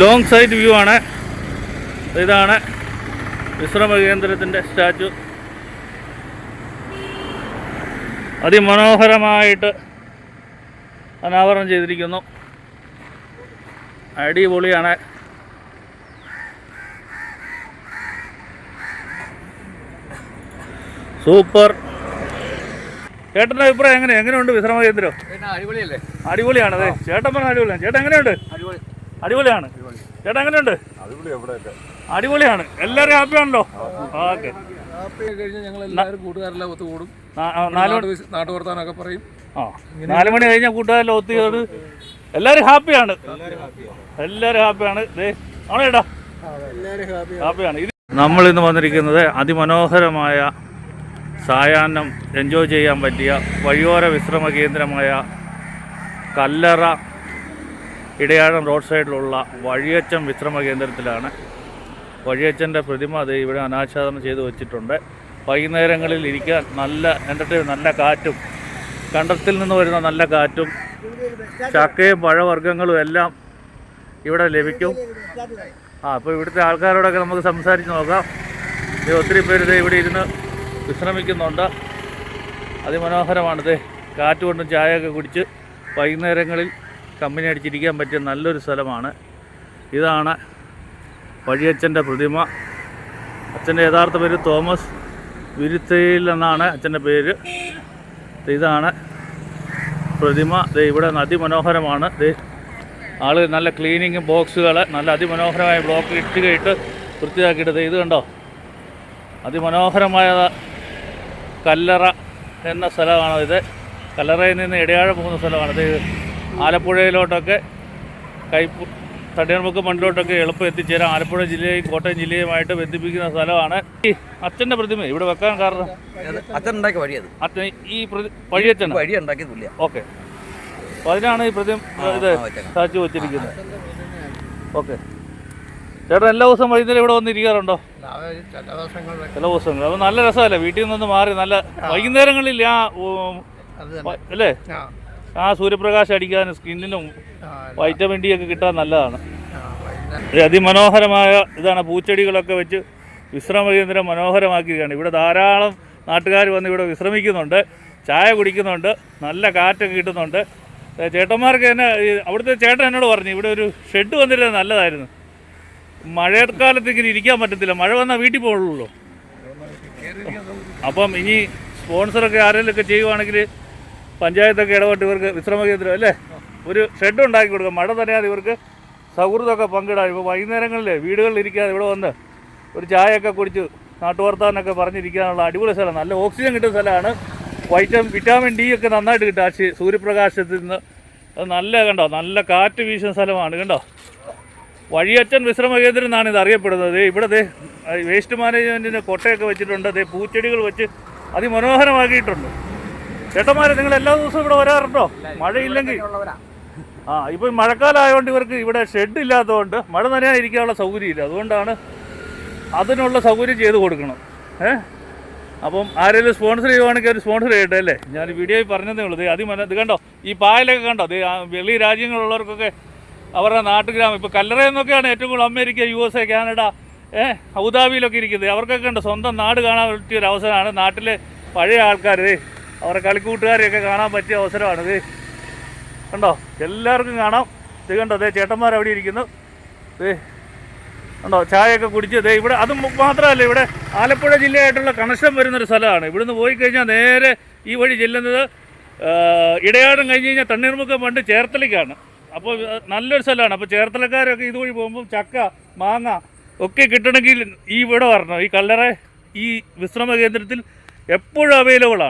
Long side view ആണ്. ഇതാണ് വിശ്രമ കേന്ദ്രത്തിന്റെ സ്റ്റാച്ചു. അതിമനോഹരമായിട്ട് അനാവരണം ചെയ്തിരിക്കുന്നു. അടിപൊളിയാണ്. സൂപ്പർ. ചേട്ടന്റെ അഭിപ്രായം എങ്ങനെ എങ്ങനെയുണ്ട് വിശ്രമ കേന്ദ്രം? അടിപൊളിയല്ലേ? അടിപൊളിയാണ് അതെ ചേട്ടൻ പറഞ്ഞ അടിപൊളിയാണ്. ചേട്ടൻ എങ്ങനെയുണ്ട്? അടിപൊളി. അടിപൊളിയാണ്. ചേട്ടാ എങ്ങനെയുണ്ട്? അടിപൊളിയാണ്. എല്ലാവരും ഹാപ്പിയാണല്ലോ ഓക്കെ. കഴിഞ്ഞാൽ ഞങ്ങൾ എല്ലാവരും കൂട്ടുകാരെല്ലാം ഒത്തുകൂടും. നാല് മണി നാട്ടു നാട്ടു വർത്താനൊക്കെ പറയും. ആ നാല് മണി കഴിഞ്ഞാൽ കൂട്ടുകാരെല്ലാം ഒത്തുചേർന്ന് എല്ലാവരും ഹാപ്പിയാണ്. എല്ലാവരും ഹാപ്പിയാണ്. ദേ ആണോ ചേട്ടാ? ഹാപ്പിയാണ്. നമ്മൾ ഇന്ന് വന്നിരിക്കുന്നത് അതിമനോഹരമായ സായാഹ്നം എൻജോയ് ചെയ്യാൻ പറ്റിയ വഴിയോര വിശ്രമ കേന്ദ്രമായ കല്ലറ ഇടയാഴം റോഡ് സൈഡിലുള്ള വഴിയച്ചം വിശ്രമ കേന്ദ്രത്തിലാണ് വഴിയച്ചന്റെ പ്രതിമ അത് ഇവിടെ അനാച്ഛാദനം ചെയ്തു വെച്ചിട്ടുണ്ട്. വൈകുന്നേരങ്ങളിൽ ഇരിക്കാൻ നല്ല എന്റർടൈൻ നല്ല കാറ്റും കണ്ടത്തിൽ നിന്ന് വരുന്ന നല്ല കാറ്റും ചക്കയും പഴവർഗങ്ങളും എല്ലാം ഇവിടെ ലഭിക്കും. ആ അപ്പോൾ ഇവിടുത്തെ ആൾക്കാരോടൊക്കെ നമുക്ക് സംസാരിച്ച് നോക്കാം. ഒത്തിരി പേര് ഇവിടെ ഇരുന്ന് വിശ്രമിക്കുന്നുണ്ട്. അതിമനോഹരമാണിത് കാറ്റുകൊണ്ടും ചായയൊക്കെ കുടിച്ച് വൈകുന്നേരങ്ങളിൽ കമ്പനി അടിച്ചിരിക്കാൻ പറ്റിയ നല്ലൊരു സ്ഥലമാണ്. ഇതാണ് വഴിയച്ഛന്റെ പ്രതിമ. അച്ഛന്റെ യഥാർത്ഥ പേര് തോമസ് വിരുത്തയിൽ എന്നാണ് അച്ഛന്റെ പേര്. ഇതാണ് പ്രതിമ. ഇവിടെ അതിമനോഹരമാണ്. ആൾ നല്ല ക്ലീനിങ് ബോക്സുകൾ നല്ല അതിമനോഹരമായ ബ്ലോക്ക് ഇട്ടുകയിട്ട് വൃത്തിയാക്കിയിട്ട് ഇത് കണ്ടോ? അതിമനോഹരമായ കല്ലറ എന്ന സ്ഥലമാണ് ഇത് കല്ലറയിൽ നിന്ന് ഇടയാഴ പോകുന്ന സ്ഥലമാണ്. ഇത് ആലപ്പുഴയിലോട്ടൊക്കെ കൈപ്പു തടിയർമുക്ക് മണ്ണിലോട്ടൊക്കെ എളുപ്പം എത്തിച്ചേരാം ആലപ്പുഴ ജില്ലയും കോട്ടയം ജില്ലയുമായിട്ട് ബന്ധിപ്പിക്കുന്ന സ്ഥലമാണ്. ഈ അച്ഛന്റെ പ്രതിമ ഇവിടെ വെക്കാൻ കാരണം? അച്ഛൻ ഉണ്ടാക്കിയ വഴിയത്. അച്ഛൻ ഈ പ്രതി വഴിയച്ഛൻ വഴി ഉണ്ടാക്കിയത് പുള്ളിയാ ഓക്കെ. അപ്പോൾ അതിനാണ് ഈ പ്രതിമ ഇത് സാധിച്ചു വെച്ചിരിക്കുന്നത്. ഓക്കെ. ചേട്ടൻ എല്ലാ ദിവസവും വൈകുന്നേരം ഇവിടെ വന്നിരിക്കാറുണ്ടോ ചില ദിവസങ്ങൾ അപ്പോൾ നല്ല രസമല്ലേ? വീട്ടിൽ നിന്ന് മാറി നല്ല വൈകുന്നേരങ്ങളിൽ ആ അല്ലേ? ആ സൂര്യപ്രകാശം അടിക്കാനും സ്കിന്നിനും വൈറ്റമിൻ ഡി ഒക്കെ കിട്ടാൻ നല്ലതാണ്. അതിമനോഹരമായ ഇതാണ് പൂച്ചെടികളൊക്കെ വെച്ച് വിശ്രമ കേന്ദ്രം മനോഹരമാക്കിയിരിക്കുകയാണ്. ഇവിടെ ധാരാളം നാട്ടുകാർ വന്ന് ഇവിടെ വിശ്രമിക്കുന്നുണ്ട് ചായ കുടിക്കുന്നുണ്ട് നല്ല കാറ്റൊക്കെ കിട്ടുന്നുണ്ട്. ചേട്ടന്മാർക്ക് തന്നെ അവിടുത്തെ ചേട്ടൻ എന്നോട് പറഞ്ഞു ഇവിടെ ഒരു ഷെഡ് വന്നിട്ട് നല്ലതായിരുന്നു. മഴക്കാലത്ത് ഇങ്ങനെ ഇരിക്കാൻ പറ്റത്തില്ല മഴ വന്നാൽ വീട്ടിൽ പോകുള്ളൂ അപ്പം ഇനി സ്പോൺസറൊക്കെ ആരെങ്കിലുമൊക്കെ ചെയ്യുവാണെങ്കിൽ പഞ്ചായത്തൊക്കെ ഇടപെട്ട് ഇവർക്ക് വിശ്രമ കേന്ദ്രം അല്ലേ? ഒരു ഷെഡ് ഉണ്ടാക്കി കൊടുക്കുക. മഴ തന്നെയാതെ ഇവർക്ക് സൗഹൃദമൊക്കെ പങ്കിടാൻ. ഇപ്പോൾ വൈകുന്നേരങ്ങളിൽ വീടുകളിൽ ഇരിക്കാതെ ഇവിടെ വന്ന് ഒരു ചായയൊക്കെ കുടിച്ച് നാട്ടുവർത്താനൊക്കെ പറഞ്ഞിരിക്കാനുള്ള അടിപൊളി സ്ഥലം. നല്ല ഓക്സിജൻ കിട്ടുന്ന സ്ഥലമാണ്. വൈറ്റമിൻ വിറ്റാമിൻ ഡി ഒക്കെ നന്നായിട്ട് കിട്ടും. ആ സൂര്യപ്രകാശത്തിൽ നിന്ന്. അത് നല്ല കണ്ടോ? നല്ല കാറ്റ് വീശുന്ന സ്ഥലമാണ്. കണ്ടോ? വഴിയച്ചൻ വിശ്രമ കേന്ദ്രം എന്നാണ് ഇത് അറിയപ്പെടുന്നത്. ഇവിടെ ദേ വേസ്റ്റ് മാനേജ്മെന്റിന് കൊട്ടയൊക്കെ വെച്ചിട്ടുണ്ട്. ദേ പൂച്ചെടികൾ വെച്ച് അതിമനോഹരമാക്കിയിട്ടുണ്ട്. ചേട്ടന്മാരെ നിങ്ങൾ എല്ലാ ദിവസവും ഇവിടെ വരാറുണ്ടോ? മഴയില്ലെങ്കിൽ. ആ ഇപ്പം മഴക്കാലം ആയതുകൊണ്ട് ഇവർക്ക് ഇവിടെ ഷെഡ് ഇല്ലാത്തതുകൊണ്ട് മഴ നനയാതിരിക്കാനുള്ള സൗകര്യമില്ല. അതുകൊണ്ടാണ് അതിനുള്ള സൗകര്യം ചെയ്ത് കൊടുക്കണം ഏ? അപ്പം ആരെങ്കിലും സ്പോൺസർ ചെയ്യുവാണെങ്കിൽ അവർ സ്പോൺസർ ചെയ്യട്ടെ അല്ലേ? ഞാൻ വീഡിയോയിൽ പറഞ്ഞതേ ഉള്ളൂ. അതിമന ഇത് കണ്ടോ? ഈ പായലൊക്കെ കണ്ടോ? ആ വെളി രാജ്യങ്ങളുള്ളവർക്കൊക്കെ അവരുടെ നാട്ടുഗ്രാമം. ഇപ്പോൾ കല്ലറയെന്നൊക്കെയാണ് ഏറ്റവും കൂടുതൽ America U S A Canada ഏഹ് അബുദാബിയിലൊക്കെ ഇരിക്കുന്നത്. അവർക്കൊക്കെ ഉണ്ട് സ്വന്തം നാട് കാണാൻ പറ്റിയൊരു അവസരമാണ് നാട്ടിലെ പഴയ ആൾക്കാർ അവരുടെ കളിക്കൂട്ടുകാരെയൊക്കെ കാണാൻ പറ്റിയ അവസരമാണിത്. ഇത് കണ്ടോ? എല്ലാവർക്കും കാണാം. ഇത് കണ്ടോ? ദേ ചേട്ടന്മാർ അവിടെ ഇരിക്കുന്നു. ദേ കണ്ടോ? ചായയൊക്കെ കുടിച്ച് ദേ ഇവിടെ അത് മാത്രമല്ല ഇവിടെ ആലപ്പുഴ ജില്ലയായിട്ടുള്ള കണക്ഷൻ വരുന്നൊരു സ്ഥലമാണ്. ഇവിടുന്ന് പോയി കഴിഞ്ഞാൽ നേരെ ഈ വഴി ചെല്ലുന്നത് ഇടയാടം കഴിഞ്ഞ് കഴിഞ്ഞാൽ തണ്ണീർമുക്കം പണ്ട് ചേർത്തലയ്ക്കാണ്. അപ്പോൾ നല്ലൊരു സ്ഥലമാണ്. അപ്പോൾ ചേർത്തലക്കാരൊക്കെ ഇതുവഴി പോകുമ്പോൾ ചക്ക മാങ്ങ ഒക്കെ കിട്ടണമെങ്കിൽ ഈ ഇവിടെ വരണം. ഈ കല്ലറ ഈ വിശ്രമ കേന്ദ്രത്തിൽ എപ്പോഴും അവൈലബിൾ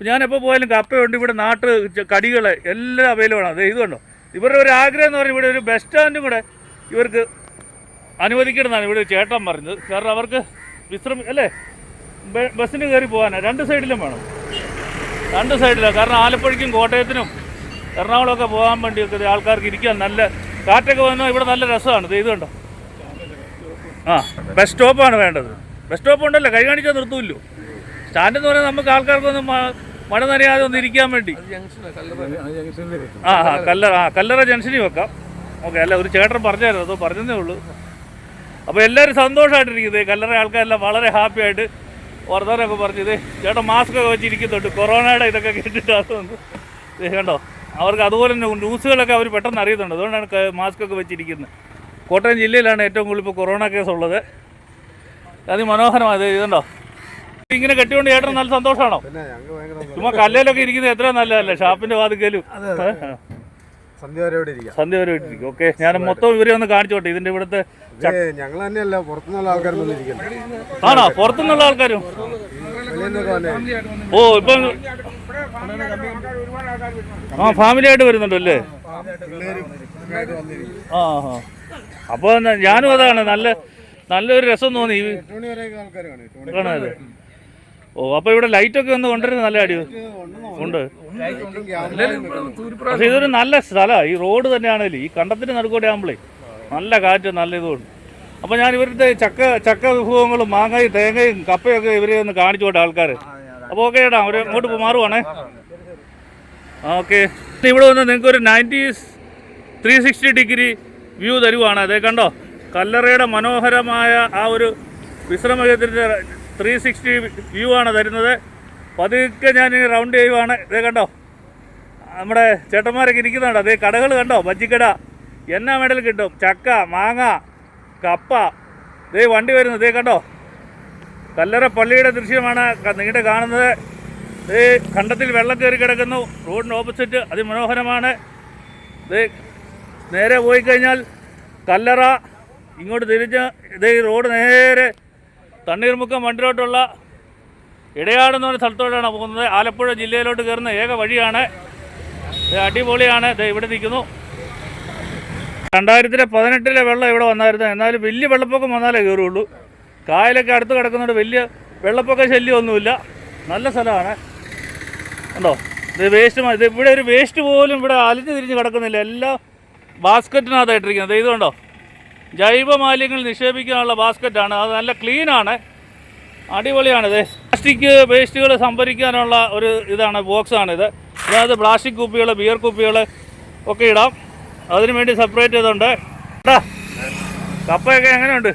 എപ്പോൾ പോയാലും കപ്പയുണ്ട് ഇവിടെ നാട്ട് കടികൾ എല്ലാം അവൈലബിൾ ആണ്. ദേ ഇത് കണ്ടോ? ഇവരുടെ ഒരു ആഗ്രഹം എന്ന് പറഞ്ഞാൽ ഇവിടെ ഒരു ബസ് സ്റ്റാൻഡും കൂടെ ഇവർക്ക് അനുവദിക്കണമെന്നാണ് ഇവിടെ ചേട്ടൻ പറഞ്ഞത്. കാരണം അവർക്ക് വിശ്രമി അല്ലേ? ബസ്സിന് കയറി പോകാനാണ് രണ്ട് സൈഡിലും വേണം. രണ്ട് സൈഡിലാണ് കാരണം ആലപ്പുഴയ്ക്കും കോട്ടയത്തിനും എറണാകുളമൊക്കെ പോകാൻ വേണ്ടിയൊക്കെ ആൾക്കാർക്ക് ഇരിക്കാൻ നല്ല കാറ്റൊക്കെ വന്നാൽ ഇവിടെ നല്ല രസമാണ്. ഇത് കണ്ടോ? ആ ബസ് സ്റ്റോപ്പാണ് വേണ്ടത്. ബസ് സ്റ്റോപ്പ് ഉണ്ടല്ലോ. കൈ കാണിച്ചാൽ നിർത്തൂല്ലോ. സ്റ്റാൻഡ് എന്ന് പറയുന്നത് നമുക്ക് ആൾക്കാർക്കൊന്നും മഴ നനയാതെ ഒന്ന് ഇരിക്കാൻ വേണ്ടി. ആ ആ കല്ലറ ആ കല്ലറ ജംഗ്ഷനിൽ വെക്കാം. ഓക്കെ അല്ല ഒരു ചേട്ടൻ പറഞ്ഞായിരുന്നു അതോ പറഞ്ഞതേ ഉള്ളൂ. അപ്പോൾ എല്ലാവരും സന്തോഷമായിട്ടിരിക്കുന്നത് കല്ലറ ആൾക്കാരെല്ലാം വളരെ ഹാപ്പി ആയിട്ട് വർദ്ധനൊക്കെ പറഞ്ഞത് ചേട്ടൻ മാസ്ക് ഒക്കെ വെച്ചിരിക്കുന്നുണ്ട് കൊറോണയുടെ ഇതൊക്കെ കേട്ടിട്ടാണ് ഇത് കണ്ടോ? അവർക്ക് അതുപോലെ തന്നെ ന്യൂസുകളൊക്കെ അവർ പെട്ടെന്ന് അറിയുന്നുണ്ട്. അതുകൊണ്ടാണ് മാസ്ക് ഒക്കെ വെച്ചിരിക്കുന്നത് കോട്ടയം ജില്ലയിലാണ് ഏറ്റവും കൂടുതൽ ഇപ്പോൾ കൊറോണ കേസ് ഉള്ളത്. അതിമനോഹരമാണ് ഇത് ഇതുണ്ടോ? ഇങ്ങനെ കെട്ടിക്കൊണ്ട് ചേട്ടൻ നല്ല സന്തോഷമാണോ ചുമ്മാ കല്ലേലൊക്കെ ഇരിക്കുന്നത് എത്ര നല്ലതല്ലേ? ഷാപ്പിന്റെ വാതിക്കലും സന്ധ്യ വരെ ഇരിക്കാം. ഓക്കെ. ഞാൻ മൊത്തം ഇവരെ ഒന്ന് കാണിച്ചോട്ടെ? ഇതിന്റെ ഇവിടുത്തെ ഞങ്ങൾ തന്നെയല്ല പുറത്തുനിന്നുള്ള ആൾക്കാർ ആണോ? പുറത്തുനിന്നുള്ള ആൾക്കാരും? ഓ ഇപ്പൊ ആ ഫാമിലി ആയിട്ട് വരുന്നുണ്ടല്ലേ? ആ ആ. അപ്പോൾ ഞാനും അതാണ്. നല്ല നല്ലൊരു രസം തോന്നി. കാണാതെ ഓ അപ്പൊ ഇവിടെ ലൈറ്റ് ഒക്കെ ഒന്ന് കൊണ്ടുവരുന്നത് നല്ല അടി ഉണ്ട്. പക്ഷെ ഇതൊരു നല്ല സ്ഥലമാണ് ഈ റോഡ് തന്നെയാണെങ്കിലും ഈ കണ്ടത്തിന് നടുക്കൂടെ ആകുമ്പോഴേ നല്ല കാറ്റ് നല്ല ഇതുകൊണ്ട് അപ്പൊ ഞാൻ ഇവരുടെ ചക്ക ചക്ക വിഭവങ്ങളും മാങ്ങയും തേങ്ങയും കപ്പയൊക്കെ ഇവരെ ഒന്ന് കാണിച്ചു കൊണ്ട് ആൾക്കാർ അപ്പോൾ ഓക്കെ ചേട്ടാ അവർ അങ്ങോട്ട് മാറുവാണേ. ഓക്കെ ഇവിടെ വന്ന് നിങ്ങൾക്ക് ഒരു ninety three sixty degree view തരുവാണ്. അതേ കണ്ടോ? കല്ലറയുടെ മനോഹരമായ ആ ഒരു വിശ്രമ കേന്ദ്രത്തിന്റെ ത്രീ സിക്സ്റ്റി വ്യൂ ആണ് തരുന്നത്. പതുക്കെ ഞാൻ റൗണ്ട് ചെയ്യുവാണ്. ഇതേ കണ്ടോ? നമ്മുടെ ചേട്ടന്മാരൊക്കെ ഇരിക്കുന്നുണ്ട്. അതേ കടകൾ കണ്ടോ? ബജ്ജിക്കട എന്നാ വേണേലും കിട്ടും. ചക്ക മാങ്ങ കപ്പ. ഇതേ വണ്ടി വരുന്നത് ഇതേ കണ്ടോ? കല്ലറ പള്ളിയുടെ ദൃശ്യമാണ് നീണ്ട കാണുന്നത്. ദേ കണ്ടത്തിൽ വെള്ളം കയറി കിടക്കുന്നു. റോഡിന് ഓപ്പോസിറ്റ് അതിമനോഹരമാണ്. ഇത് നേരെ പോയി കഴിഞ്ഞാൽ കല്ലറ. ഇങ്ങോട്ട് തിരിഞ്ഞ് ഇതേ റോഡ് നേരെ തണ്ണീർമുക്കം വണ്ടിലോട്ടുള്ള ഇടയാട് എന്ന് പറഞ്ഞ സ്ഥലത്തോട്ടാണ് പോകുന്നത്. ആലപ്പുഴ ജില്ലയിലോട്ട് കയറുന്ന ഏക വഴിയാണ്. അടിപൊളിയാണ്. ഇവിടെ നിൽക്കുന്നു. രണ്ടായിരത്തിലെ പതിനെട്ടിലെ വെള്ളം ഇവിടെ വന്നായിരുന്നു. എന്നാലും വലിയ വെള്ളപ്പൊക്കം വന്നാലേ കയറുള്ളൂ കായലൊക്കെ അടുത്ത് കിടക്കുന്നുണ്ട് വലിയ വെള്ളപ്പൊക്ക ശല്യമൊന്നുമില്ല. നല്ല സ്ഥലമാണ്. ഉണ്ടോ ഇത് വേസ്റ്റ് ഇത് ഇവിടെ ഒരു വേസ്റ്റ് പോലും ഇവിടെ അലിഞ്ഞു തിരിഞ്ഞ് കിടക്കുന്നില്ല. എല്ലാം ബാസ്ക്കറ്റിനകത്തായിട്ടിരിക്കുന്നത് ഇത് കണ്ടോ? ജൈവ മാലിന്യങ്ങൾ നിക്ഷേപിക്കാനുള്ള ബാസ്ക്കറ്റാണ്. അത് നല്ല ക്ലീനാണ്. അടിപൊളിയാണിത്. പ്ലാസ്റ്റിക് വേസ്റ്റുകൾ സംഭരിക്കാനുള്ള ഒരു ഇതാണ് ബോക്സാണിത്. അതായത് പ്ലാസ്റ്റിക് കുപ്പികൾ ബിയർ കുപ്പികൾ ഒക്കെ ഇടാം. അതിനു വേണ്ടി സെപ്പറേറ്റ് ചെയ്തുണ്ട്. കപ്പയൊക്കെ എങ്ങനെയുണ്ട്?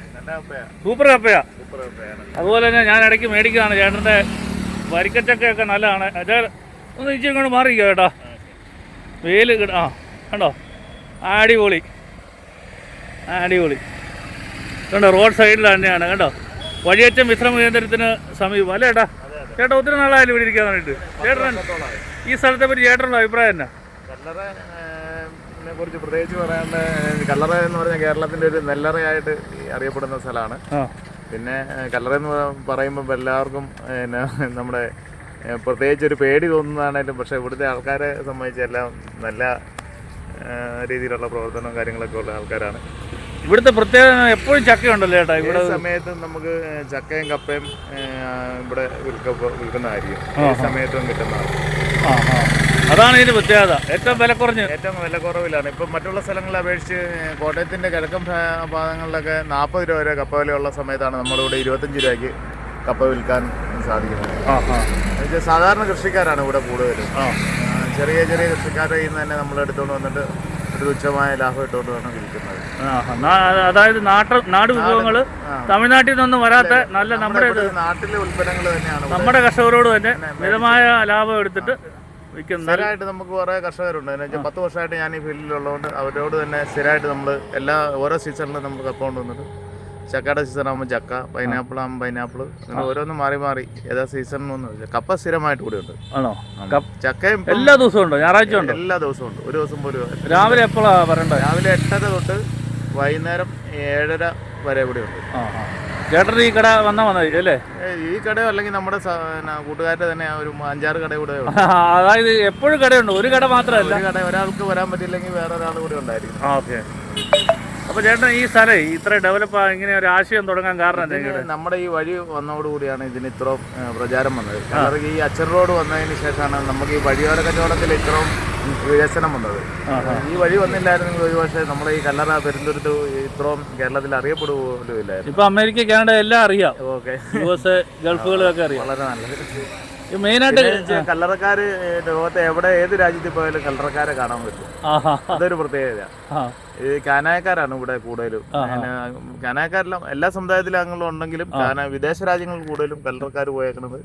സൂപ്പർ കപ്പയാ. അതുപോലെ തന്നെ ഞാൻ ഇടയ്ക്ക് മേടിക്കുകയാണ്. ചേട്ടന്റെ വരിക്കച്ചക്കയൊക്കെ നല്ലതാണ് അച്ഛാ ഒന്ന് ഇച്ചിരി കൊണ്ട് മാറിക്കോ കേട്ടോ. വെയിൽ കിട്ടാ കണ്ടോ? അടിപൊളി. അടിപൊളി. കണ്ടോ റോഡ് സൈഡിൽ തന്നെയാണ് കണ്ടോ? വഴിയറ്റം വിശ്രമ കേന്ദ്രത്തിന് സമീപം അല്ലേ ഏട്ടാ? ചേട്ടാ ഒത്തിരി നാളായാലും ഇവിടെ ഇരിക്കാൻ വേണ്ടിയിട്ട് ചേട്ടൻ ഈ സ്ഥലത്തെ പറ്റി ചേട്ടനുള്ള അഭിപ്രായം എന്നാ? കുറിച്ച് പ്രത്യേകിച്ച് പറയാണ്ട് കല്ലറ എന്ന് പറഞ്ഞാൽ കേരളത്തിന്റെ ഒരു നെല്ലറയായിട്ട് അറിയപ്പെടുന്ന സ്ഥലമാണ്. പിന്നെ കല്ലറ എന്ന് പറയുമ്പോൾ എല്ലാവർക്കും പിന്നെ നമ്മുടെ പ്രത്യേകിച്ച് ഒരു പേടി തോന്നുന്നതാണേലും പക്ഷെ ഇവിടുത്തെ ആൾക്കാരെ സംബന്ധിച്ച് എല്ലാം നല്ല രീതിയിലുള്ള പ്രവർത്തനവും കാര്യങ്ങളൊക്കെ ഉള്ള ആൾക്കാരാണ്. ഇവിടുത്തെ പ്രത്യേകത എപ്പോഴും ചക്കയുണ്ടല്ലോ ചേട്ടാ ഇവിടെ സമയത്ത് നമുക്ക് ചക്കയും കപ്പയും ഇവിടെ വിൽക്കുന്ന വിൽക്കുന്നതായിരിക്കും ഈ സമയത്തും കിട്ടുന്നതാണ് ആ അതാണ് ഇതിന്റെ പ്രത്യേകത. ഏറ്റവും വില കുറഞ്ഞ്. ഏറ്റവും വില കുറവിലാണ്. ഇപ്പം മറ്റുള്ള സ്ഥലങ്ങളെ അപേക്ഷിച്ച് കോട്ടയത്തിന്റെ കിഴക്കൻ ഭാഗങ്ങളിലൊക്കെ നാൽപ്പത് രൂപ വരെ കപ്പ വിലയുള്ള സമയത്താണ് നമ്മളിവിടെ ഇരുപത്തഞ്ച് രൂപയ്ക്ക് കപ്പ വിൽക്കാൻ സാധിക്കുന്നത്. സാധാരണ കൃഷിക്കാരാണ് ഇവിടെ കൂടുതലും. ചെറിയ ചെറിയ കൃഷിക്കാരുടെ കയ്യിൽ നിന്ന് തന്നെ നമ്മൾ എടുത്തുകൊണ്ട് വന്നിട്ട് ഒരു തുച്ഛമായ ലാഭം ഇട്ടുകൊണ്ട് വേണം വിൽക്കുന്നത് നാ- അതായത് നാട്ട് നാട് വിഭവങ്ങൾ തമിഴ്നാട്ടിൽ നിന്നൊന്നും വരാത്ത നല്ല നമ്മുടെ ഇത് നാട്ടിലെ ഉൽപ്പന്നങ്ങൾ തന്നെയാണ് നമ്മുടെ കർഷകരോട് തന്നെ മിതമായ ലാഭം എടുത്തിട്ട് വിൽക്കുന്ന സ്ഥിരമായിട്ട് നമുക്ക് കുറേ കർഷകരുണ്ട്. എന്ന് വെച്ചാൽ പത്ത് വർഷമായിട്ട് ഞാൻ ഈ ഫീൽഡിലുള്ളതുകൊണ്ട് അവരോട് തന്നെ സ്ഥിരമായിട്ട് നമ്മൾ എല്ലാ ഓരോ സീസണിലും നമുക്ക് കപ്പ കൊണ്ടുവന്നിട്ട് ചക്കയുടെ സീസൺ ആകുമ്പോൾ ചക്ക പൈനാപ്പിൾ ആകുമ്പോൾ പൈനാപ്പിൾ അങ്ങനെ ഓരോന്നും മാറി മാറി. ഏതാ സീസണിലൊന്നും കപ്പ സ്ഥിരമായിട്ട് കൂടെ ഉണ്ട്. ആണോ? ചക്കയും എല്ലാ ദിവസവും ഉണ്ടോ? ഞായറാഴ്ച ഉണ്ടോ? എല്ലാ ദിവസവും ഉണ്ട്. ഒരു ദിവസം പോലും രാവിലെ എപ്പോഴാണ് പറയണ്ടത് രാവിലെ എട്ടര തൊട്ട് വൈകുന്നേരം ഏഴര വരെ കൂടി ഉണ്ട്. ചേട്ടൻ ഈ കട വന്നാൽ മതി അല്ലേ? ഈ കടയോ അല്ലെങ്കിൽ നമ്മുടെ കൂട്ടുകാരുടെ തന്നെ ഒരു അഞ്ചാറ് കട കൂടെ അതായത് എപ്പോഴും കടയുണ്ട്. ഒരു കട മാത്രമല്ല. കട ഒരാൾക്ക് വരാൻ പറ്റില്ലെങ്കിൽ വേറെ ഒരാൾ കൂടെ ഉണ്ടായിരിക്കും. ഓക്കെ. അപ്പോൾ ചേട്ടൻ ഈ സ്ഥലം ഇത്ര ഡെവലപ്പ് ഇങ്ങനെ ഒരു ആശയം തുടങ്ങാൻ കാരണം എന്തെങ്കിലും നമ്മുടെ ഈ വഴി വന്നതോടുകൂടിയാണ് ഇതിന് ഇത്രയും പ്രചാരം വന്നത്. കാരണം ഈ അച്ചർ റോഡ് വന്നതിന് ശേഷമാണ് നമുക്ക് ഈ വഴിയോര കച്ചവടത്തിൽ ഇത്രയും വികസനം വന്നത്. ഈ വഴി വന്നില്ലായിരുന്നെങ്കിൽ ഒരുപക്ഷെ നമ്മുടെ ഈ കല്ലറ പെരുന്തുരുത്ത് ഇത്രയും കേരളത്തിൽ അറിയപ്പെടുക പോലും ഇല്ലായിരുന്നു ഇപ്പൊ അമേരിക്ക കാനഡ എല്ലാം അറിയാം. ഓക്കെ. യു എസ് ഗൾഫുകളൊക്കെ അറിയാം. വളരെ നല്ലത്. മെയിനായിട്ട് കല്ലറക്കാര് ലോകത്തെ എവിടെ ഏത് രാജ്യത്തിൽ പോയാലും കല്ലറക്കാരെ കാണാൻ പറ്റും. അതൊരു പ്രത്യേകത ഈ കാനായക്കാരാണ് ഇവിടെ കൂടുതലും. കാനായക്കാരെല്ലാം എല്ലാ സമുദായത്തിലും അംഗങ്ങളും ഉണ്ടെങ്കിലും കാന വിദേശ രാജ്യങ്ങളിൽ കൂടുതലും കല്ലറക്കാർ പോയേക്കുന്നത്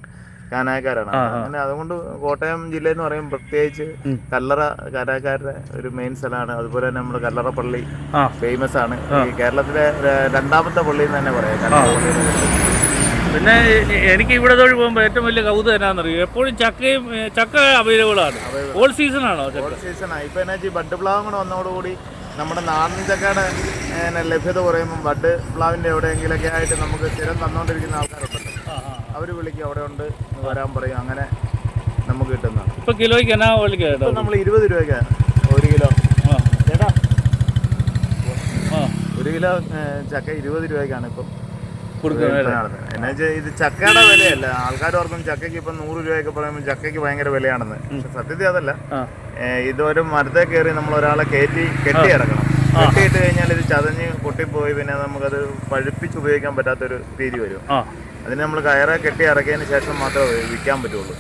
കാനായക്കാരാണ് അങ്ങനെ അതുകൊണ്ട് കോട്ടയം ജില്ല എന്ന് പറയുമ്പോൾ പ്രത്യേകിച്ച് കല്ലറ കാനായക്കാരുടെ ഒരു മെയിൻ സ്ഥലമാണ്. അതുപോലെ തന്നെ നമ്മുടെ കല്ലറ പള്ളി ഫേമസ് ആണ്. ഈ കേരളത്തിലെ രണ്ടാമത്തെ പള്ളി എന്ന് തന്നെ പറയാം. കല്ലറ പള്ളി പിന്നെ എനിക്ക് ഇവിടെ തൊഴിൽ പോകുമ്പോൾ ഏറ്റവും വലിയ കൗതുകം എന്നാണെന്നറിയോ? എപ്പോഴും ചക്കയും ചക്ക അവൈലബിൾ ആണ്. ഓൾ സീസൺ ആണോ ഓൾ സീസൺ സീസണാണ് ഇപ്പൊ എന്നാ ബഡ് പ്ലാവും കൂടെ വന്നതോടുകൂടി നമ്മുടെ നാടൻ ചക്കയുടെ ലഭ്യത കുറയുമ്പം ബഡ് പ്ലാവിന്റെ എവിടെയെങ്കിലൊക്കെ ആയിട്ട് നമുക്ക് സ്ഥിരം തന്നുകൊണ്ടിരിക്കുന്ന ആൾക്കാരുണ്ടല്ലോ. അവർ വിളിക്കും അവിടെ ഉണ്ട് വരാൻ പറയും. അങ്ങനെ നമുക്ക് കിട്ടുന്നതാണ് ഇപ്പൊ കിലോയ്ക്ക് എന്നാ വിളിക്കാം നമ്മൾ ഇരുപത് രൂപയ്ക്കാണ് ഒരു കിലോ. ചേട്ടാ. ഒരു കിലോ ചക്ക ഇരുപത് രൂപയ്ക്കാണ് ഇപ്പം. എന്നാ വെച്ചാൽ ഇത് ചക്കയുടെ വിലയല്ല. ആൾക്കാർ ഓർക്കും ചക്കയ്ക്ക് ഇപ്പൊ നൂറ് രൂപയൊക്കെ പറയുമ്പോൾ ചക്കയ്ക്ക് ഭയങ്കര വിലയാണെന്ന്. പക്ഷെ സത്യത്തിൽ അതല്ല. ഇതൊരു മരത്തെ കയറി നമ്മൾ ഒരാളെ കയറ്റി കെട്ടി ഇറക്കണം കെട്ടിയിട്ട് കഴിഞ്ഞാൽ ഇത് ചതഞ്ഞ് പൊട്ടിപ്പോയി പിന്നെ നമുക്കത് പഴുപ്പിച്ച് ഉപയോഗിക്കാൻ പറ്റാത്തൊരു രീതി വരും. അതിന് നമ്മൾ കയറെ കെട്ടി ഇറക്കിയതിന് ശേഷം മാത്രമേ വിൽക്കാൻ പറ്റുള്ളൂ.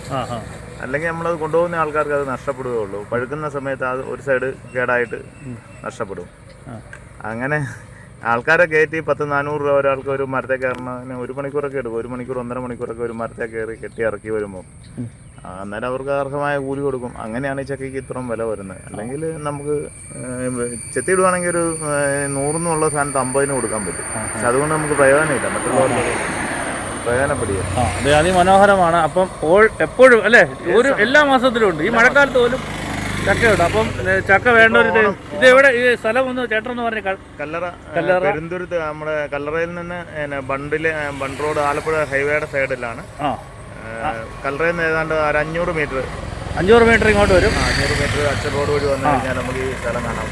അല്ലെങ്കിൽ നമ്മളത് കൊണ്ടുപോകുന്ന ആൾക്കാർക്ക് അത് നഷ്ടപ്പെടുകയുള്ളൂ. പഴുക്കുന്ന സമയത്ത് അത് ഒരു സൈഡ് കേടായിട്ട് നഷ്ടപ്പെടും. അങ്ങനെ ആൾക്കാരെ കയറ്റി പത്ത് നാനൂറ് രൂപ ഒരാൾക്ക് ഒരു മരത്തെ കയറണ ഒരു മണിക്കൂറൊക്കെ എടുക്കും. ഒരു മണിക്കൂർ ഒന്നര മണിക്കൂറൊക്കെ ഒരു മരത്തെ കയറി കെട്ടി ഇറക്കി വരുമ്പോൾ അന്നേരം അവർക്ക് അർഹമായ കൂലി കൊടുക്കും. അങ്ങനെയാണ് ഈ ചക്കയ്ക്ക് ഇത്രയും വില വരുന്നത്. അല്ലെങ്കിൽ നമുക്ക് ചെത്തിയിടുവാണെങ്കിൽ ഒരു നൂറിനുള്ള സ്ഥാനത്ത് അമ്പതിന് കൊടുക്കാൻ പറ്റും. പക്ഷെ അതുകൊണ്ട് നമുക്ക് പ്രയോജനമില്ല. മറ്റുള്ളവർക്ക് പ്രയോജനപ്പെടുക അതിമനോഹരമാണ് അപ്പം എപ്പോഴും അല്ലേ? ഒരു എല്ലാ മാസത്തിലും ഉണ്ട്. ഈ മഴക്കാലത്ത് പോലും ചക്കയുണ്ട്. അപ്പം ചക്ക വേണ്ടവർ ഇത് ഇത് എവിടെ? ഈ സ്ഥലം ഒന്ന് ചേട്ടൻ പറഞ്ഞ. കല്ലറ കല്ലറ. പെരുന്തുരുത്ത് നമ്മുടെ കല്ലറയിൽ നിന്ന് ബണ്ടിൽ ബണ്ട് റോഡ് ആലപ്പുഴ ഹൈവേയുടെ സൈഡിലാണ്. കല്ലറയിൽ നിന്ന് ഏതാണ്ട് ഒരു അഞ്ഞൂറ് മീറ്റർ. അഞ്ഞൂറ് മീറ്റർ ഇങ്ങോട്ട് വരും. അഞ്ഞൂറ് മീറ്റർ അച്ഛൻ റോഡ് വഴി വന്നു കഴിഞ്ഞാൽ നമുക്ക് ഈ സ്ഥലം കാണാം.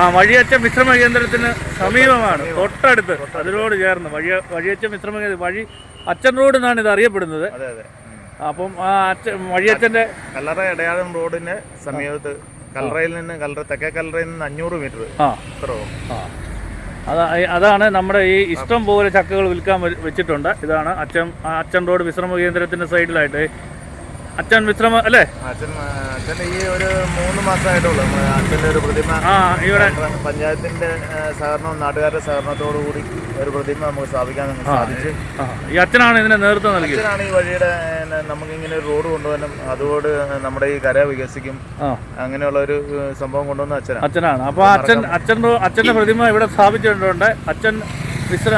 ആ വഴിയച്ച വിശ്രമ കേന്ദ്രത്തിന് സമീപമാണ്. തൊട്ടടുത്ത്. അതിനോട് ചേർന്ന്. വഴി വഴിയച്ച വിശ്രമ കേന്ദ്രം വഴി അച്ഛൻ റോഡ് എന്നാണ് ഇത് അറിയപ്പെടുന്നത്. അതെ അതെ. അപ്പം വഴിയച്ഛന്റെ കല്ലറ ഇടയാളം റോഡിന് സമീപത്ത് കല്ലറയിൽ നിന്ന് കല്ലറ തെക്കേ കല്ലറയിൽ നിന്ന് അഞ്ഞൂറ് മീറ്റർ. ആ. അതാ അതാണ് നമ്മുടെ ഈ ഇഷ്ടം പോലെ ചക്കകൾ വിൽക്കാൻ വെച്ചിട്ടുണ്ട്. ഇതാണ് അച്ഛൻ അച്ചൻ അച്ഛൻ റോഡ് വിശ്രമ കേന്ദ്രത്തിന്റെ സൈഡിലായിട്ട് അച്ഛൻ വിശ്രമ അല്ലേ? അച്ഛൻ അച്ഛൻ ഈ ഒരു മൂന്ന് മാസമായിട്ടുള്ളൂ അച്ഛന്റെ ഒരു പ്രതിമ ആ ഇവിടെ പഞ്ചായത്തിന്റെ സഹകരണവും നാട്ടുകാരുടെ സഹകരണത്തോടു കൂടി ഒരു പ്രതിമ നമുക്ക് സ്ഥാപിക്കാൻ സാധിച്ചു. ഈ അച്ഛനാണ് ഇതിന് നേതൃത്വം നൽകിയത്? അച്ഛനാണ് ഈ വഴിയുടെ നമുക്ക് ഇങ്ങനെ ഒരു റോഡ് കൊണ്ടുവന്നും അതോട് നമ്മുടെ ഈ കര വികസിക്കും. അങ്ങനെയുള്ള ഒരു സംഭവം കൊണ്ടുവന്ന അച്ഛനാണ്. അച്ഛനാണ്. അപ്പോൾ അച്ഛൻ അച്ഛൻ അച്ഛന്റെ പ്രതിമ ഇവിടെ സ്ഥാപിച്ചിട്ടുണ്ട്. അച്ഛൻ വിശ്ര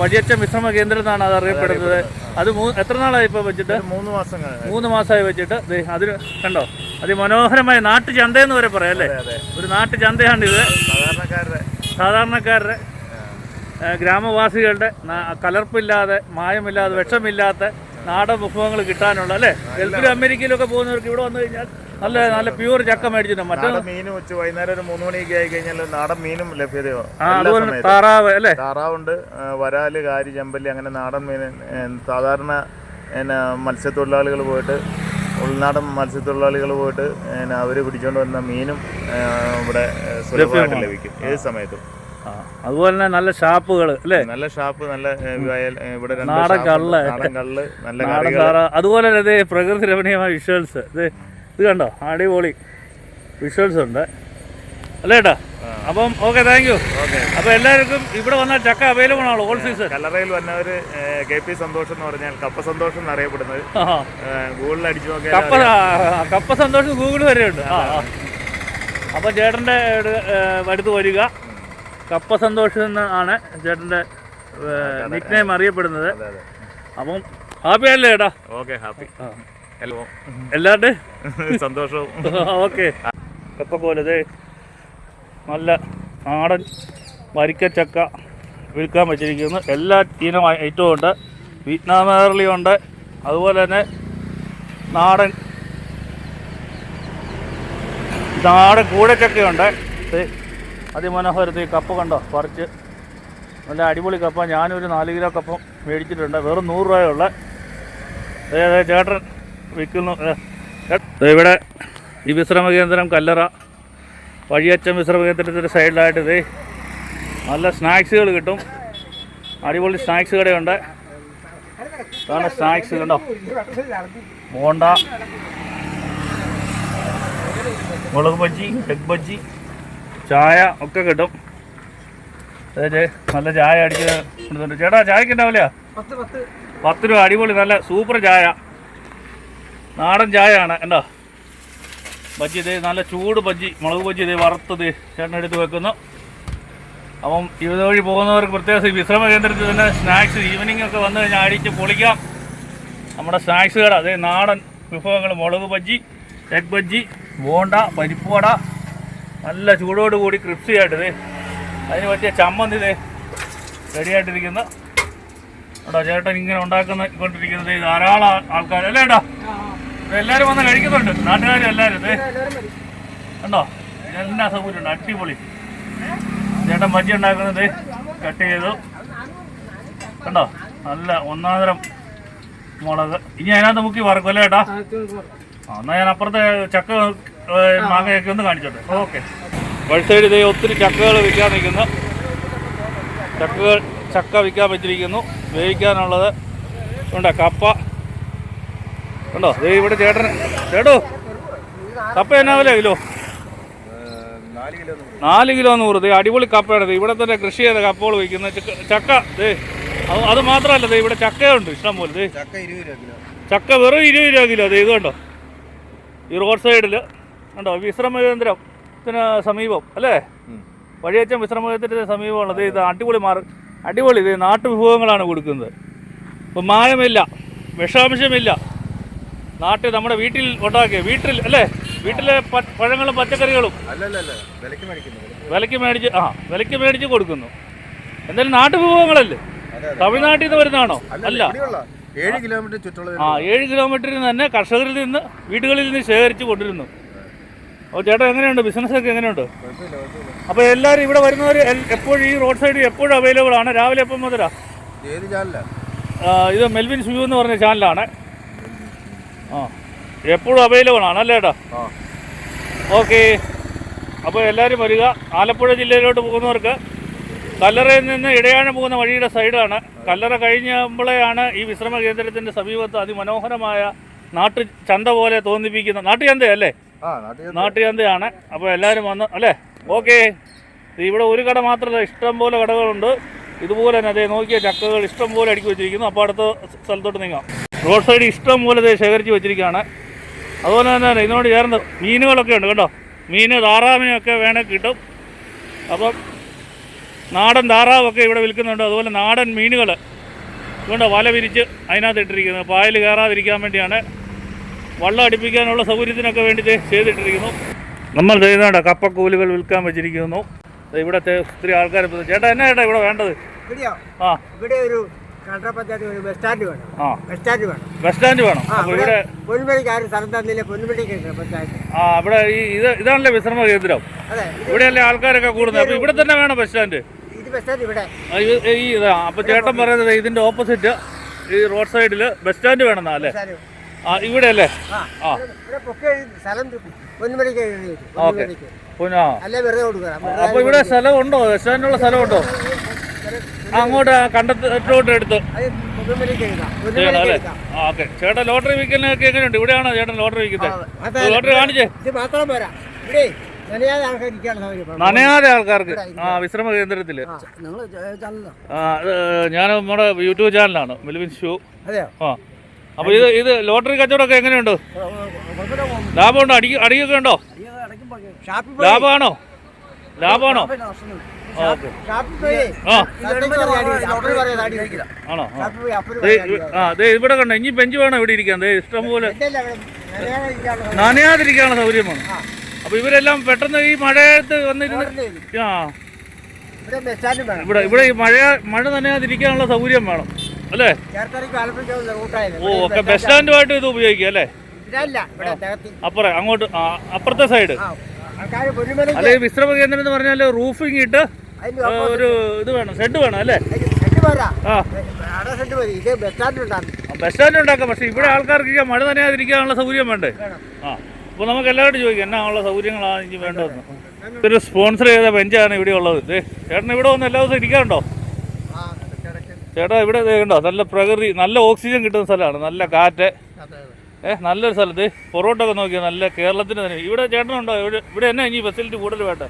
വഴിയച്ച വിശ്രമ കേന്ദ്രം എന്നാണ് അത് അറിയപ്പെടുന്നത്. അത് എത്ര നാളായി ഇപ്പോൾ വെച്ചിട്ട്? മൂന്ന് മാസം മൂന്ന് മാസമായി വെച്ചിട്ട്. അതിന് കണ്ടോ? അതിമനോഹരമായ നാട്ടു ചന്തയെന്ന് വരെ പറയാം അല്ലേ? ഒരു നാട്ടു ചന്തയാണ് ഇത് സാധാരണക്കാരുടെ. സാധാരണക്കാരുടെ ഗ്രാമവാസികളുടെ കലർപ്പില്ലാതെ മായമില്ലാതെ വിഷമില്ലാത്ത നാടൻ വിഭവങ്ങൾ കിട്ടാനുള്ള അല്ലേ? ഗൾഫിലും അമേരിക്കയിലൊക്കെ പോകുന്നവർക്ക് ഇവിടെ വന്നു കഴിഞ്ഞാൽ നല്ല നല്ല പ്യൂർ ചക്ക മേടിച്ചിട്ടുണ്ട്. മറ്റേ മീൻ മീനും ഉച്ച വൈകുന്നേരം ഒരു മൂന്ന് മണിയൊക്കെ ആയി കഴിഞ്ഞാൽ നാടൻ മീനും ലഭ്യത താറാവ് അല്ലേ? താറാവുണ്ട് വരാൽ കാരി ചെമ്പല്ലി അങ്ങനെ നാടൻ മീൻ സാധാരണ എന്നാ മത്സ്യത്തൊഴിലാളികൾ പോയിട്ട് ഉൾനാടൻ മത്സ്യത്തൊഴിലാളികൾ പോയിട്ട് അവർ പിടിച്ചുകൊണ്ട് വന്ന മീനും ഇവിടെ സുലഭമായിട്ട് ലഭിക്കും. ഏത് സമയത്തും. അതുപോലെ തന്നെ നല്ല ഷാപ്പുകൾ അല്ലേ? നല്ല ഷാപ്പ് നല്ല ഇവിടെ നാടൻ. കള്ള്. നാടൻ കള്ള് നല്ല അതുപോലെ തന്നെ പ്രകൃതി രമണീയമായ വിഷ്വൽസ് ഇത് ഇത് കണ്ടോ? അടിപൊളി വിഷ്വൽസ് ഉണ്ട്. അല്ലേ ഏട്ടാ? അപ്പം ഓക്കെ താങ്ക് യു അപ്പോൾ എല്ലാവർക്കും ഇവിടെ വന്നാൽ ചക്ക അവൈലബിൾ ആണോ ഓൾ സീസൺ കല്ലറയിൽ വന്നവര് കെ പി സന്തോഷം എന്ന് പറഞ്ഞാൽ കപ്പ സന്തോഷം എന്ന് എന്നറിയപ്പെടുന്നത് ഗൂഗിളിൽ അടിച്ചു നോക്കിയാൽ കപ്പ കപ്പ സന്തോഷം ഗൂഗിൾ വരെ ഉണ്ട് അപ്പൊ ചേട്ടന്റെ അടുത്ത് വരിക. കപ്പ സന്തോഷ് എന്നാണ് ആണ് ചേട്ടന്റെ നെയിം അറിയപ്പെടുന്നത്. അപ്പം ഹാപ്പി അല്ലേ ചേട്ടാ ഓക്കെ ഹാപ്പി എല്ലാവരുടെ സന്തോഷവും. ഓക്കെ. കപ്പ പോലെ ദേ നല്ല നാടൻ വരിക്കച്ചക്ക വിൽക്കാൻ വെച്ചിരിക്കുന്നു. എല്ലാ ഇനം ഐറ്റവും ഉണ്ട്. വിയറ്റ്നാം ഉണ്ട്. അതുപോലെ തന്നെ നാടൻ നാടൻ കൂടച്ചക്കയുണ്ട്. അതിമനോഹരത്തിൽ കപ്പ കണ്ടോ? പറിച്ച്. നല്ല അടിപൊളി കപ്പ. ഞാനൊരു നാല് കിലോ കപ്പ മേടിച്ചിട്ടുണ്ട്. വെറും നൂറ് രൂപയുള്ള. ചേട്ടൻ വിൽക്കുന്നു. ഇവിടെ ഈ വിശ്രമ കേന്ദ്രം കല്ലറ. വഴിയച്ചൻ വിശ്രമ കേന്ദ്രത്തിന്റെ സൈഡിലായിട്ട് ഇതേ നല്ല സ്നാക്സുകൾ കിട്ടും. അടിപൊളി സ്നാക്സ് കടയുണ്ട്. ഇതാണ് സ്നാക്സ് കണ്ടോ? ബോണ്ട മുളക് ബജ്ജി എഗ് ബജ്ജി. ചായ ഒക്കെ കിട്ടും. അതെ നല്ല ചായ അടിച്ച് കൊടുത്തുണ്ട് ചേട്ടാ ചായക്ക് ഉണ്ടാവില്ല പത്ത് രൂപ അടിപൊളി നല്ല സൂപ്പർ ചായ. നാടൻ ചായയാണ് എന്താ ബജ്ജി ഇതേ നല്ല ചൂട് ബജ്ജി മുളക് ബജ്ജി ഇതേ വറുത്തത് ചേട്ടൻ എടുത്ത് വെക്കുന്നു. അപ്പം ഇതുവഴി പോകുന്നവർക്ക് പ്രത്യേകിച്ച് വിശ്രമ കേന്ദ്രത്തിൽ തന്നെ സ്നാക്സ് ഈവനിങ് ഒക്കെ വന്നു കഴിഞ്ഞാൽ അടിച്ച് പൊളിക്കാം. നമ്മുടെ സ്നാക്സ് കട അതേ നാടൻ വിഭവങ്ങൾ മുളക് ബജ്ജി എഗ് ബജ്ജി ബോണ്ട പരിപ്പുവട നല്ല ചൂടോടുകൂടി ക്രിപ്സി ആയിട്ട് ഇതേ അതിന് പറ്റിയ ചമ്മന്തി ഇതേ റെഡിയായിട്ടിരിക്കുന്നു. കേട്ടോ ചേട്ടൻ ഇങ്ങനെ ഉണ്ടാക്കുന്ന കൊണ്ടിരിക്കുന്നത് ധാരാളം ആൾക്കാർ അല്ലേ ഏട്ടാ? എല്ലാവരും വന്ന് കഴിക്കുന്നുണ്ട്. നാട്ടുകാരും എല്ലാവരും ഉണ്ടോ കണ്ടോ? എല്ലാ സൗകര്യമുണ്ട് അടിപൊളി. ചേട്ടൻ ബജ്ജി ഉണ്ടാക്കുന്നത് കട്ട് ചെയ്തു. കണ്ടോ? നല്ല ഒന്നാന്തരം മുളക്. ഇനി അതിനകത്ത് മുക്കി വറക്കും. അല്ലേ ആ ഞാൻ അപ്പുറത്തെ ചക്ക മാങ്ങയൊക്കെ ഒന്ന് കാണിച്ചോട്ടെ. ഓക്കെ. വഴി സൈഡ് ഇതേ ഒത്തിരി ചക്കകൾ വിൽക്കാൻ നിൽക്കുന്നു. ചക്കകൾ ചക്ക വിൽക്കാൻ വെച്ചിരിക്കുന്നു. വേവിക്കാനുള്ളത് ഉണ്ട്? കപ്പ. ഉണ്ടോ? ദേ ഇവിടെ ചേട്ടൻ ചേട്ടോ കപ്പ എന്നാ വില കിലോ? നാല് കിലോ നൂറ്. ദേ അടിപൊളി കപ്പയാണ്. ദേ ഇവിടെ തന്നെ കൃഷി ചെയ്ത കപ്പകൾ വയ്ക്കുന്ന ചക്ക ദേ അത് മാത്രമല്ല ദേ ഇവിടെ ചക്കയുണ്ട് ഇഷ്ടം പോലെ ദേ. ചക്ക ഇരുപത് രൂപ കിലോ. ചക്ക വെറും ഇരുപത് രൂപ കിലോ. ദേ ഇത് കണ്ടോ? ഈ റോഡ് സൈഡിൽ ഉണ്ടോ വിശ്രമ കേന്ദ്രത്തിന് സമീപം അല്ലേ? വഴിയച്ചൻ വിശ്രമ കേന്ദ്രത്തിന് സമീപമുള്ളത് ഇത് അടിപൊളി മാർ അടിപൊളി ഇത് നാട്ടുവിഭവങ്ങളാണ് കൊടുക്കുന്നത്. ഇപ്പം മായമില്ല വിഷാംശമില്ല. നാട്ടിൽ നമ്മുടെ വീട്ടിൽ ഉണ്ടാക്കിയ വീട്ടിൽ അല്ലേ? വീട്ടിലെ പഴങ്ങളും പച്ചക്കറികളും വിലക്ക് മേടിച്ച് ആ വിലക്ക് മേടിച്ച് കൊടുക്കുന്നു. എന്തായാലും നാട്ടുവിഭവങ്ങളല്ലേ? തമിഴ്നാട്ടിൽ നിന്ന് വരുന്നതാണോ? അല്ല. ഏഴ് കിലോമീറ്റർ ആ ഏഴ് കിലോമീറ്ററിൽ നിന്ന് തന്നെ കർഷകരിൽ നിന്ന് വീടുകളിൽ നിന്ന് ശേഖരിച്ച് കൊണ്ടിരുന്നു അപ്പോൾ ചേട്ടാ എങ്ങനെയുണ്ട്? ബിസിനസ്സൊക്കെ എങ്ങനെയുണ്ട്? അപ്പോൾ എല്ലാരും ഇവിടെ വരുന്നവർ എപ്പോഴും ഈ റോഡ് സൈഡ് എപ്പോഴും അവൈലബിൾ ആണ്. രാവിലെ എപ്പം മുതലാ? ഏത് ഇത് മെൽവിൻ സുയു എന്ന് പറഞ്ഞ ചാനലാണ് ആ എപ്പോഴും അവൈലബിൾ ആണ് അല്ലേ ഏട്ടാ? ആ. ഓക്കെ അപ്പോൾ എല്ലാവരും വരിക. ആലപ്പുഴ ജില്ലയിലോട്ട് പോകുന്നവർക്ക് കല്ലറയിൽ നിന്ന് ഇടയാണ് പോകുന്ന വഴിയുടെ സൈഡാണ്. കല്ലറ കഴിഞ്ഞപ്പോഴെയാണ് ഈ വിശ്രമ കേന്ദ്രത്തിന്റെ സമീപത്ത് അതിമനോഹരമായ നാട്ടു ചന്ത പോലെ തോന്നിപ്പിക്കുന്ന നാട്ടുചന്തയല്ലേ? നാട്ടുചന്തയാണ്. അപ്പോൾ എല്ലാവരും വന്ന് അല്ലേ? ഓക്കെ. ഇവിടെ ഒരു കട മാത്രമല്ല ഇഷ്ടം പോലെ കടകളുണ്ട്. ഇതുപോലെ തന്നെ അതേ നോക്കിയ ചക്കകൾ ഇഷ്ടം പോലെ അടുക്കി വെച്ചിരിക്കുന്നു. അപ്പോൾ അടുത്ത സ്ഥലത്തോട്ട് നീങ്ങാം. റോഡ് സൈഡ് ഇഷ്ടം പോലെ ദേ ശേഖരിച്ച് വെച്ചിരിക്കുകയാണ്. അതുപോലെ തന്നെ ഇതിനോട് ചേർന്ന് മീനുകളൊക്കെ ഉണ്ട് കേട്ടോ മീൻ താറാമീനൊക്കെ വേണേൽ കിട്ടും. അപ്പം നാടൻ താറാവൊക്കെ ഇവിടെ വിൽക്കുന്നുണ്ട്. അതുപോലെ നാടൻ മീനുകൾ ഇതുകൊണ്ട് വല വിരിച്ച് അതിനകത്ത് ഇട്ടിരിക്കുന്നത് പായൽ കയറാതിരിക്കാൻ വേണ്ടിയാണ് വള്ളം അടുപ്പിക്കാനുള്ള സൗകര്യത്തിനൊക്കെ വേണ്ടി ചെയ്തിട്ടിരിക്കുന്നു. നമ്മൾ ചെയ്യുന്നുണ്ട് കപ്പക്കൂലുകൾ വിൽക്കാൻ വെച്ചിരിക്കുന്നു. ഇവിടത്തെ ഒത്തിരി ആൾക്കാർ ചേട്ടാ എന്നാ ചേട്ടാ ഇവിടെ വേണ്ടത്? ആ. ഇവിടെ ഒരു ബസ് സ്റ്റാൻഡ് വേണം. ബസ് സ്റ്റാൻഡ് വേണം. ബസ് സ്റ്റാൻഡ് വേണം. ഇവിടെ ഇവിടെ പൊന്മുടിക്ക് ആരും സ്ഥലം തന്നില്ല. പൊന്മുടിക്ക് പഞ്ചായത്ത്. ആ ഇവിടെ ഈ ഇത് ഇതാണല്ലേ വിശ്രമ കേന്ദ്രം ഇവിടെയല്ലേ ആൾക്കാരൊക്കെ കൂടുന്നത്. അപ്പോൾ ഇവിടെ തന്നെ വേണം ബസ് സ്റ്റാൻഡ് ഈ ഇതാ അപ്പോൾ ചേട്ടൻ പറയുന്നത് ഇതിന്റെ ഓപ്പോസിറ്റ് ഈ റോഡ് സൈഡിൽ ബസ് സ്റ്റാൻഡ് വേണമെന്നാ അല്ലേ. ആ ഇവിടെ അല്ലേ? ആ ആ. ഇവിടെ- സ്ഥലം ഉണ്ടോ. ഓക്കെ ബസ് സ്റ്റാൻഡിനുള്ള സ്ഥലം ഉണ്ടോ അങ്ങോട്ട് ആ എടുത്തു. ഓക്കെ. ചേട്ടൻ ലോട്ടറി വിൽക്കുന്നതൊക്കെ എങ്ങനെയുണ്ട്? ഇവിടെയാണോ ചേട്ടൻ ലോട്ടറി വിൽക്കുന്നത് ലോട്ടറി കാണിച്ചേ. മാത്രം പോരാ. ഇവിടെ നനയാതെ സൗകര്യം ആൾക്കാർക്ക്? ആ വിശ്രമ കേന്ദ്രത്തിൽ നിങ്ങൾ ചാനലോ ആ ഞാൻ നമ്മുടെ യൂട്യൂബ് ചാനലാണ് മെൽവിൻ ഷൂ. അതെയോ? ആ. അപ്പൊ ഇത് ഇത് ലോട്ടറി കച്ചവടമൊക്കെ എങ്ങനെയുണ്ട്? ലാഭമുണ്ടോ? അടി അടിയൊക്കെ ഉണ്ടോ? ലാഭമാണോ? ലാഭമാണോ? ഓക്കെ. ആണോ? ആ. ദേ, ഇവിടെ കണ്ടോ ഇനി ബെഞ്ച് വേണം ഇവിടെ ഇരിക്കാൻ. ദേ ഇഷ്ടം പോലെ നനയാതിരിക്കാനുള്ള സൗകര്യമാണ്. അപ്പോൾ ഇവരെല്ലാം പെട്ടെന്ന് ഈ മഴയത്ത് വന്നിരുന്ന് ആ. ഇവിടെ ഇവിടെ ഈ മഴ മഴ തന്നെ അതിരിക്കാനുള്ള സൗകര്യം വേണം അല്ലേ? ഓ ഒക്കെ ബസ് സ്റ്റാൻഡുമായിട്ട് ഇത് ഉപയോഗിക്കുക അല്ലേ? അപ്പുറം അങ്ങോട്ട് അപ്പുറത്തെ സൈഡ്. അല്ലെ വിശ്രമ കേന്ദ്രം എന്ന് പറഞ്ഞാൽ റൂഫിംഗ് ഇട്ട് ഒരു ഇത് വേണം ഷെഡ് വേണം അല്ലേ? ബസ് സ്റ്റാൻഡ് ഉണ്ടാക്കാം പക്ഷെ ഇവിടെ ആൾക്കാർക്ക് മഴ മഴ നനയാതിരിക്കാനുള്ള സൗകര്യം വേണ്ടേ? ആ. അപ്പോൾ നമുക്ക് എല്ലാവരോടും ചോദിക്കാം എന്നാ ഉള്ള സൗകര്യങ്ങളാണ് എനിക്ക് വേണ്ടതെന്ന്. ഇതൊരു സ്പോൺസർ ചെയ്ത ബെഞ്ചാണ് ഇവിടെ ഉള്ളത്. ചേട്ടൻ ഇവിടെ വന്ന് എല്ലാ ദിവസവും ഇരിക്കാറുണ്ടോ? ചേട്ടാ ഇവിടെ കണ്ടോ നല്ല പ്രകൃതി നല്ല ഓക്സിജൻ കിട്ടുന്ന സ്ഥലമാണ് നല്ല കാറ്റ്. ഏ നല്ലൊരു സ്ഥലത്ത്. പൊറോട്ടൊക്കെ നോക്കിയാൽ നല്ല കേരളത്തിന് തന്നെ. ഇവിടെ ചേട്ടനുണ്ടോ? ഇവിടെ ഇവിടെ തന്നെ ഇനി ഫെസിലിറ്റി കൂടുതൽ വേണ്ട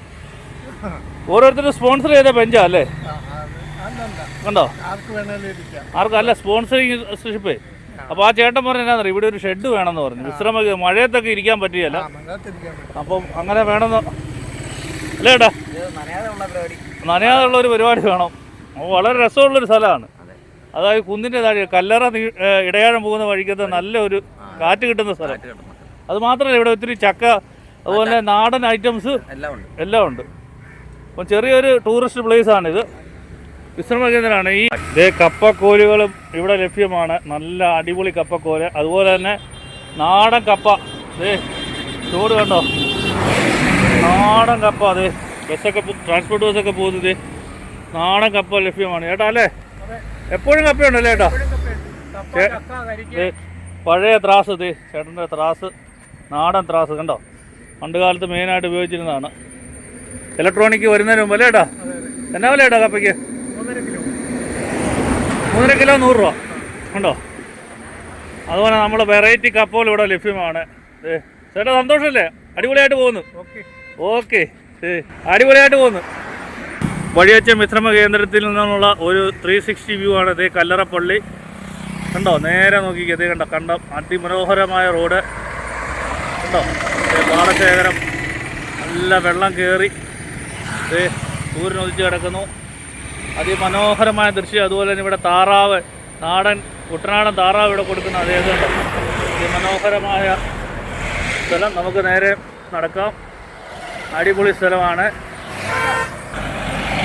ഓരോരുത്തരും സ്പോൺസർ ചെയ്ത ബെഞ്ചാ അല്ലേ? കണ്ടോ? ആർക്കും അല്ല സ്പോൺസറിങ് ഷിപ്പേ അപ്പോൾ ആ ചേട്ടൻ പറഞ്ഞ എന്നാ ഇവിടെ ഒരു ഷെഡ് വേണമെന്ന് പറഞ്ഞു. വിശ്രമ മഴയത്തൊക്കെ ഇരിക്കാൻ പറ്റിയല്ല. അപ്പം അങ്ങനെ വേണമെന്ന് അല്ലേ ഏട്ടാ? നനയാതെയുള്ള നനയാതുള്ള ഒരു പരിപാടി വേണം. അപ്പോൾ വളരെ രസമുള്ളൊരു സ്ഥലമാണ്. അതായത് കുന്നിന്റെ താഴെ കല്ലറ നീ- ഇടയാഴം പോകുന്ന വഴിക്കത്തെ നല്ലൊരു കാറ്റ് കിട്ടുന്ന സ്ഥലം. അത് മാത്രമല്ല ഇവിടെ ഒത്തിരി ചക്ക അതുപോലെ നാടൻ ഐറ്റംസ് എല്ലാം ഉണ്ട്. എല്ലാം ഉണ്ട്. അപ്പം ചെറിയൊരു ടൂറിസ്റ്റ് പ്ലേസ് ആണിത്. വിശ്രമ കേന്ദ്രമാണ് ഈ ഇതേ കപ്പക്കോലുകളും ഇവിടെ ലഭ്യമാണ്. നല്ല അടിപൊളി കപ്പക്കോൽ. അതുപോലെ തന്നെ നാടൻ കപ്പ. ദേ ചൂട് കണ്ടോ? നാടൻ കപ്പ അതെ ബസ്സൊക്കെ ട്രാൻസ്പോർട്ട് ബസ്സൊക്കെ പോകുന്നത് നാടൻ കപ്പ ലഭ്യമാണ്. ചേട്ടാ അല്ലേ? എപ്പോഴും കപ്പയുണ്ടല്ലേ ചേട്ടാ പഴയ ത്രാസ് ഇത് ചേട്ടന്റെ ത്രാസ്. നാടൻ ത്രാസ് കണ്ടോ? പണ്ട് കാലത്ത് മെയിനായിട്ട് ഉപയോഗിച്ചിരുന്നതാണ്. ഇലക്ട്രോണിക് വരുന്നതിന് മുമ്പ് അല്ലേ ഏട്ടാ എന്നാ വില ചേട്ടാ കപ്പയ്ക്ക്? മൂന്നര കിലോ നൂറ് രൂപ. ഉണ്ടോ അതുപോലെ നമ്മൾ വെറൈറ്റി കപ്പകൾ ഇവിടെ ലഭ്യമാണ്. ചേട്ടാ സന്തോഷമല്ലേ അടിപൊളിയായിട്ട് പോകുന്നു. ഓക്കെ. അടിപൊളിയായിട്ട് പോകുന്നു. വഴിയച്ച മിശ്രമ കേന്ദ്രത്തിൽ നിന്നുള്ള ഒരു ത്രീ സിക്സ്റ്റി വ്യൂ ആണ്. ഇതേ കല്ലറപ്പള്ളി. കണ്ടോ? നേരെ നോക്കി ഇതേ കണ്ടോ? കണ്ടം. അതിമനോഹരമായ റോഡ് കണ്ടോ? പാടശേഖരം. നല്ല വെള്ളം കയറി സൂര്യൻ ഉദിച്ച് കിടക്കുന്നു. അതിമനോഹരമായ ദൃശ്യം. അതുപോലെ തന്നെ ഇവിടെ താറാവ് നാടൻ കുട്ടനാടൻ താറാവ് ഇവിടെ കൊടുക്കുന്ന കണ്ടോ? അതിമനോഹരമായ സ്ഥലം. നമുക്ക് നേരെ നടക്കാം. അടിപൊളി സ്ഥലമാണ്.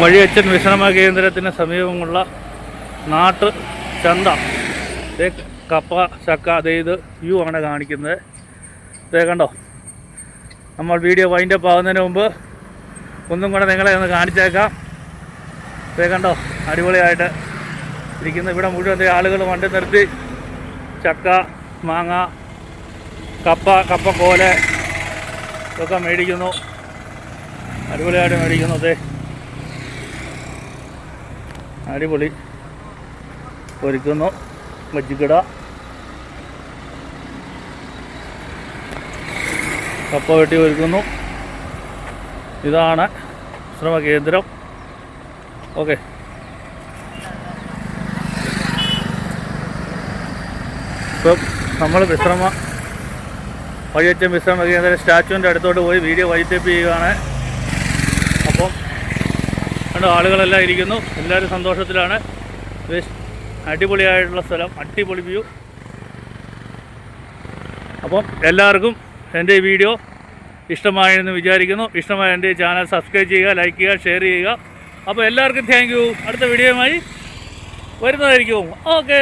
വഴിയച്ചൻ വിശ്രമ കേന്ദ്രത്തിന് സമീപമുള്ള നാട്ട് ചന്ത. കപ്പ ചക്ക അതേ ഇത് വ്യൂ ആണ് കാണിക്കുന്നത്. ദേ കണ്ടോ? നമ്മൾ വീഡിയോ വൈൻഡപ്പ് ആവുന്നതിന് മുമ്പ് ഒന്നും കൂടെ നിങ്ങളെ ഒന്ന് കാണിച്ചേക്കാം. ദേ കണ്ടോ അടിപൊളിയായിട്ട് ഇരിക്കുന്ന. ഇവിടെ മുഴുവൻ ആളുകൾ വണ്ടി നിർത്തി. ചക്ക മാങ്ങ കപ്പ കപ്പക്കോൽ ഇതൊക്കെ മേടിക്കുന്നു. അടിപൊളിയായിട്ട് മേടിക്കുന്നു അതെ അടിപൊളി. ഒരുക്കുന്നു. മജ്ജിക്കട. കപ്പ വെട്ടി ഒരുക്കുന്നു. ഇതാണ് വിശ്രമ കേന്ദ്രം ഓക്കെ ഇപ്പം നമ്മൾ വിശ്രമ വഴിയറ്റം വിശ്രമ കേന്ദ്ര സ്റ്റാച്ചുവിന്റെ അടുത്തോട്ട് പോയി വീഡിയോ വൈറ്റപ്പ് ചെയ്യുകയാണ്. അപ്പം രണ്ട് ആളുകളെല്ലാം ഇരിക്കുന്നു. എല്ലാവരും സന്തോഷത്തിലാണ്. അടിപൊളിയായിട്ടുള്ള സ്ഥലം അടിപൊളി വ്യൂ. അപ്പം എല്ലാവർക്കും എന്റെ ഈ വീഡിയോ ഇഷ്ടമായെന്ന് വിചാരിക്കുന്നു. ഇഷ്ടമായ എന്റെ ചാനൽ സബ്സ്ക്രൈബ് ചെയ്യുക ലൈക്ക് ചെയ്യുക ഷെയർ ചെയ്യുക. അപ്പോൾ എല്ലാവർക്കും താങ്ക് യു അടുത്ത വീഡിയോയുമായി വരുന്നതായിരിക്കും. ഓക്കേ